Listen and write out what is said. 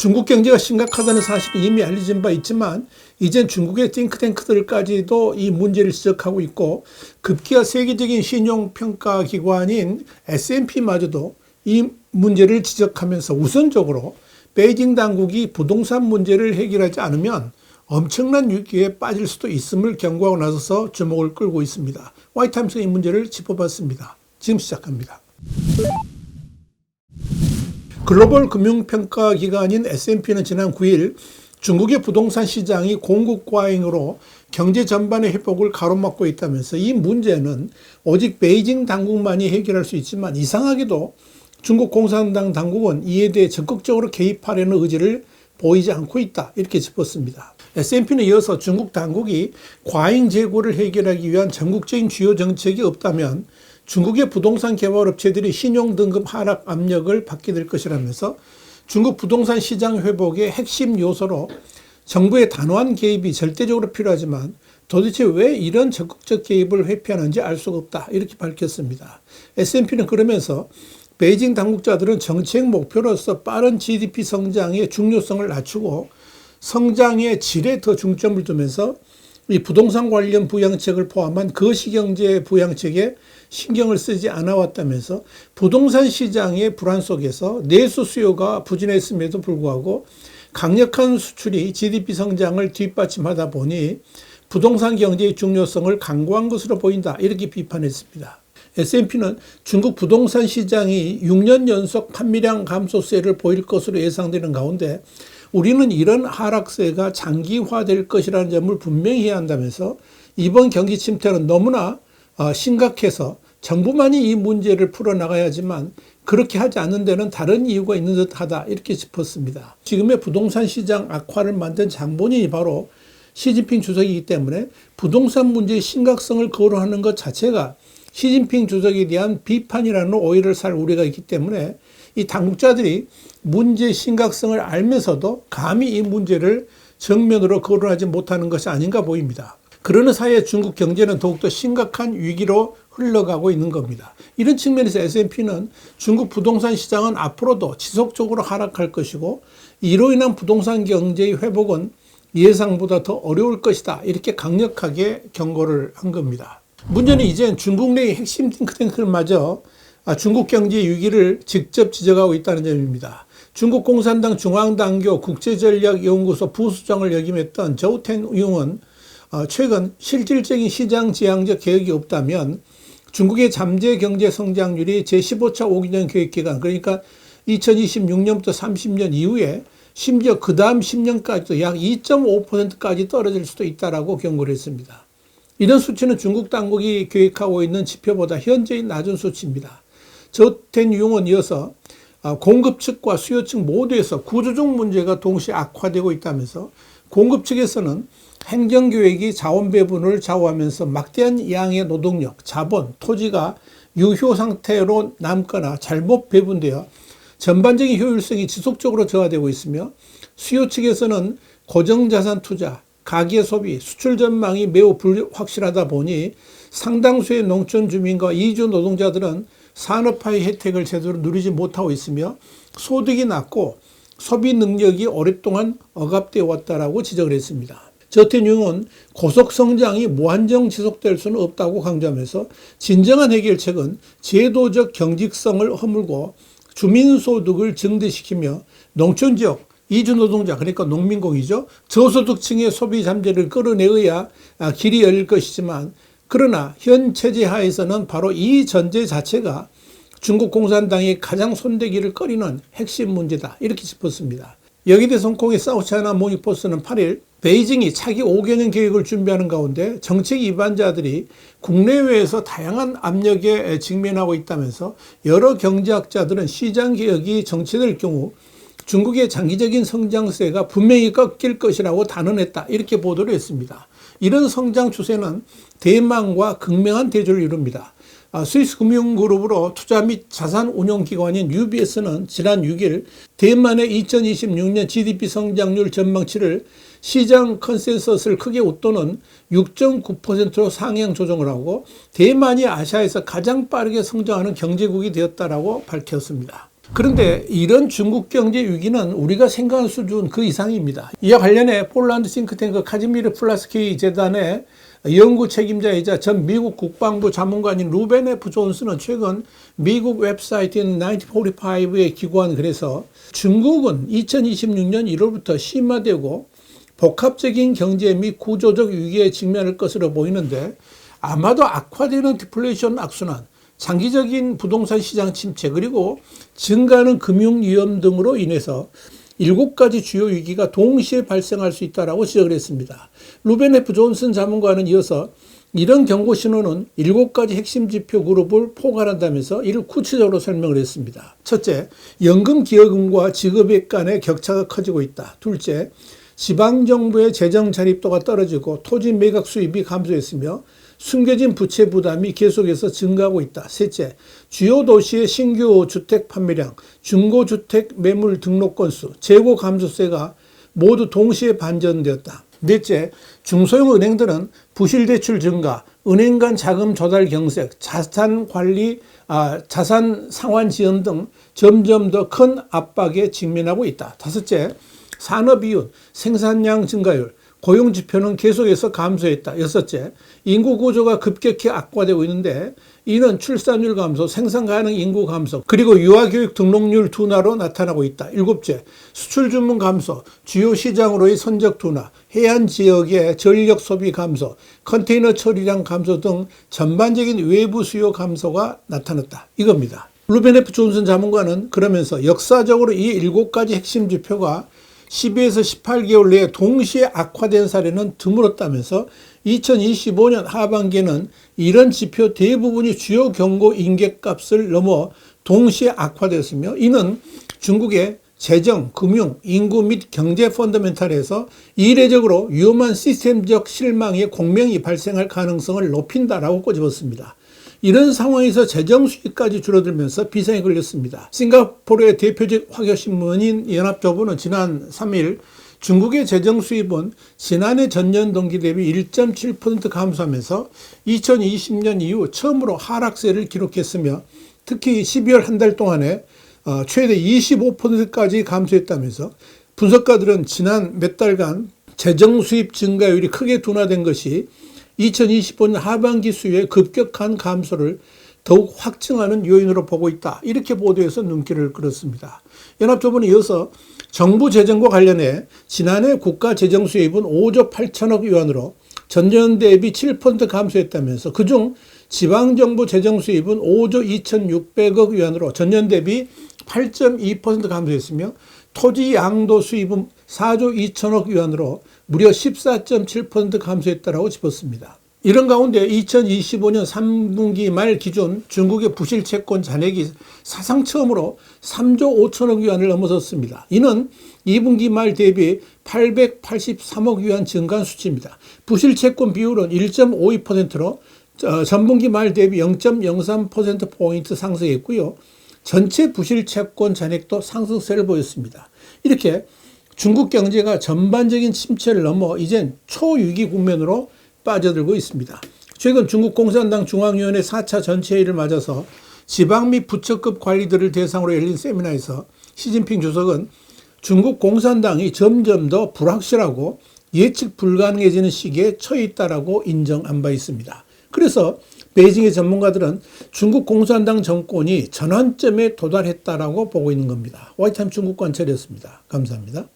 중국 경제가 심각하다는 사실이 이미 알려진 바 있지만 이젠 중국의 띵크탱크들까지도 이 문제를 지적하고 있고 급기야 세계적인 신용평가 기관인 S&P마저도 이 문제를 지적하면서 우선적으로 베이징 당국이 부동산 문제를 해결하지 않으면 엄청난 위기에 빠질 수도 있음을 경고하고 나서서 주목을 끌고 있습니다. 화이트타임스가 이 문제를 짚어봤습니다. 지금 시작합니다. 글로벌 금융평가 기관인 S&P는 지난 9일 중국의 부동산 시장이 공급 과잉으로 경제 전반의 회복을 가로막고 있다면서 이 문제는 오직 베이징 당국만이 해결할 수 있지만 이상하게도 중국 공산당 당국은 이에 대해 적극적으로 개입하려는 의지를 보이지 않고 있다. 이렇게 짚었습니다. S&P는 이어서 중국 당국이 과잉 재고를 해결하기 위한 전국적인 주요 정책이 없다면 중국의 부동산 개발 업체들이 신용 등급 하락 압력을 받게 될 것이라면서 중국 부동산 시장 회복의 핵심 요소로 정부의 단호한 개입이 절대적으로 필요하지만 도대체 왜 이런 적극적 개입을 회피하는지 알 수가 없다. 이렇게 밝혔습니다. S&P는 그러면서 베이징 당국자들은 정책 목표로서 빠른 GDP 성장의 중요성을 낮추고 성장의 질에 더 중점을 두면서 이 부동산 관련 부양책을 포함한 거시경제 부양책에 신경을 쓰지 않아 왔다면서 부동산 시장의 불안 속에서 내수 수요가 부진했음에도 불구하고 강력한 수출이 GDP 성장을 뒷받침하다 보니 부동산 경제의 중요성을 강구한 것으로 보인다. 이렇게 비판했습니다. S&P는 중국 부동산 시장이 6년 연속 판매량 감소세를 보일 것으로 예상되는 가운데 우리는 이런 하락세가 장기화될 것이라는 점을 분명히 해야 한다면서 이번 경기 침체는 너무나 어, 심각해서 정부만이 이 문제를 풀어나가야지만 그렇게 하지 않는 데는 다른 이유가 있는 듯하다 이렇게 짚었습니다. 지금의 부동산 시장 악화를 만든 장본인이 바로 시진핑 주석이기 때문에 부동산 문제의 심각성을 거론하는 것 자체가 시진핑 주석에 대한 비판이라는 오해를 살 우려가 있기 때문에 이 당국자들이 문제 심각성을 알면서도 감히 이 문제를 정면으로 거론하지 못하는 것이 아닌가 보입니다. 그러는 사이에 중국 경제는 더욱더 심각한 위기로 흘러가고 있는 겁니다. 이런 측면에서 S&P는 중국 부동산 시장은 앞으로도 지속적으로 하락할 것이고 이로 인한 부동산 경제의 회복은 예상보다 더 어려울 것이다. 이렇게 강력하게 경고를 한 겁니다. 문제는 이젠 중국 내의 핵심 띵크탱크마저 중국 경제 위기를 직접 지적하고 있다는 점입니다. 중국 공산당 중앙당교 국제전략연구소 부수장을 역임했던 저우텐 융은 어, 최근 실질적인 시장 지향적 개혁이 없다면 중국의 잠재 경제 성장률이 제15차 5기년 계획 기간 그러니까 2026년부터 30년 이후에 심지어 그 다음 10년까지도 약 2.5%까지 떨어질 수도 있다라고 경고를 했습니다. 이런 수치는 중국 당국이 계획하고 있는 지표보다 현저히 낮은 수치입니다. 저텐 융은 이어서 아, 공급 측과 수요 측 모두에서 구조적 문제가 동시에 악화되고 있다면서 공급 측에서는 행정계획이 자원 배분을 좌우하면서 막대한 양의 노동력, 자본, 토지가 유효 상태로 남거나 잘못 배분되어 전반적인 효율성이 지속적으로 저하되고 있으며 수요 측에서는 고정자산 투자, 가계 소비, 수출 전망이 매우 불확실하다 보니 상당수의 농촌 주민과 이주 노동자들은 산업화의 혜택을 제대로 누리지 못하고 있으며 소득이 낮고 소비 능력이 오랫동안 억압되어 왔다라고 지적을 했습니다. 저태융은 고속 성장이 무한정 지속될 수는 없다고 강조하면서 진정한 해결책은 제도적 경직성을 허물고 주민소득을 증대시키며 농촌 지역 이주 노동자 그러니까 농민공이죠 저소득층의 소비 잠재를 끌어내어야 길이 열릴 것이지만 그러나 현 체제 하에서는 바로 이 전제 자체가 중국 공산당이 가장 손대기를 꺼리는 핵심 문제다. 이렇게 짚었습니다. 대해서 홍콩의 사우차이나 모닝포스는 8일 베이징이 차기 5개년 계획을 준비하는 가운데 정책 위반자들이 국내외에서 다양한 압력에 직면하고 있다면서 여러 경제학자들은 시장 개혁이 정치될 경우 중국의 장기적인 성장세가 분명히 꺾일 것이라고 단언했다. 이렇게 보도를 했습니다. 이런 성장 추세는 대망과 극명한 대조를 이룹니다. 아, 스위스 금융그룹으로 투자 및 자산 운용 기관인 UBS는 지난 6일 대만의 2026년 GDP 성장률 전망치를 시장 컨센서스를 크게 웃도는 6.9%로 상향 조정을 하고 대만이 아시아에서 가장 빠르게 성장하는 경제국이 되었다라고 밝혔습니다. 그런데 이런 중국 경제 위기는 우리가 생각한 수준 그 이상입니다. 이와 관련해 폴란드 싱크탱크 카즈미르 플라스키 재단의 연구 책임자이자 전 미국 국방부 자문관인 루벤 F 존스는 최근 미국 웹사이트인 1945에 기고한 글에서 중국은 2026년 1월부터 심화되고 복합적인 경제 및 구조적 위기에 직면할 것으로 보이는데 아마도 악화되는 디플레이션 악순환, 장기적인 부동산 시장 침체 그리고 증가하는 금융 위험 등으로 인해서 일곱 가지 주요 위기가 동시에 발생할 수 있다라고 지적을 했습니다. 루벤 F 존슨 자문관은 이어서 이런 경고 신호는 일곱 가지 핵심 지표 그룹을 포괄한다면서 이를 구체적으로 설명을 했습니다. 첫째, 연금 기여금과 지급액 간의 격차가 커지고 있다. 둘째, 지방 정부의 재정 자립도가 떨어지고 토지 매각 수입이 감소했으며 숨겨진 부채 부담이 계속해서 증가하고 있다. 셋째, 주요 도시의 신규 주택 판매량, 중고주택 매물 등록 건수, 재고 감소세가 모두 동시에 반전되었다. 넷째, 중소형 은행들은 부실 대출 증가, 은행 간 자금 조달 경색, 자산 관리, 아, 자산 상환 지연 등 점점 더 큰 압박에 직면하고 있다. 다섯째, 산업 이윤, 생산량 증가율, 고용 지표는 계속해서 감소했다. 여섯째, 인구 구조가 급격히 악화되고 있는데 이는 출산율 감소, 생산 가능 인구 감소, 그리고 유아교육 등록률 둔화로 나타나고 있다. 일곱째, 수출 주문 감소, 주요 시장으로의 선적 둔화, 해안 지역의 전력 소비 감소, 컨테이너 처리량 감소 등 전반적인 외부 수요 감소가 나타났다. 이겁니다. 루벤 F 존슨 자문관은 그러면서 역사적으로 이 일곱 가지 핵심 지표가 12에서 18개월 내에 동시에 악화된 사례는 드물었다면서 2025년 하반기에는 이런 지표 대부분이 주요 경고 인계값을 넘어 동시에 악화됐으며 이는 중국의 재정, 금융, 인구 및 경제 펀더멘탈에서 이례적으로 위험한 시스템적 실망이 공명이 발생할 가능성을 높인다라고 꼬집었습니다. 이런 상황에서 재정 수익까지 줄어들면서 비상에 걸렸습니다. 싱가포르의 대표적 화교신문인 연합조보는 지난 3일 중국의 재정 수입은 지난해 전년 동기 대비 1.7% 감소하면서 2020년 이후 처음으로 하락세를 기록했으며 특히 12월 한 달 동안에 어, 최대 25%까지 감소했다면서 분석가들은 지난 몇 달간 재정 수입 증가율이 크게 둔화된 것이 2025년 하반기 수요의 급격한 감소를 더욱 확증하는 요인으로 보고 있다. 이렇게 보도해서 눈길을 끌었습니다. 연합조보는 이어서 정부 재정과 관련해 지난해 국가 재정 수입은 5조 8천억 위안으로 전년 대비 7% 감소했다면서 그중 지방정부 재정 수입은 5조 2,600억 위안으로 전년 대비 8.2% 감소했으며 토지 양도 수입은 4조 2천억 위안으로 무려 14.7% 감소했다라고 짚었습니다. 이런 가운데 2025년 3분기 말 기준 중국의 부실 채권 잔액이 사상 처음으로 3조 5천억 위안을 넘어섰습니다. 이는 2분기 말 대비 883억 위안 증가한 수치입니다. 부실 채권 비율은 1.52%로 어, 전분기 말 대비 0.03%포인트 상승했고요. 전체 부실 채권 잔액도 상승세를 보였습니다. 이렇게 중국 경제가 전반적인 침체를 넘어 이젠 초위기 국면으로 빠져들고 있습니다. 최근 중국 공산당 중앙위원회 4차 전체회의를 맞아서 지방 및 부처급 관리들을 대상으로 열린 세미나에서 시진핑 주석은 중국 공산당이 점점 더 불확실하고 예측 불가능해지는 시기에 처해 있다라고 인정한 바 있습니다. 그래서 베이징의 전문가들은 중국 공산당 정권이 전환점에 도달했다라고 보고 있는 겁니다. 와이타임 중국 관찰이었습니다. 감사합니다.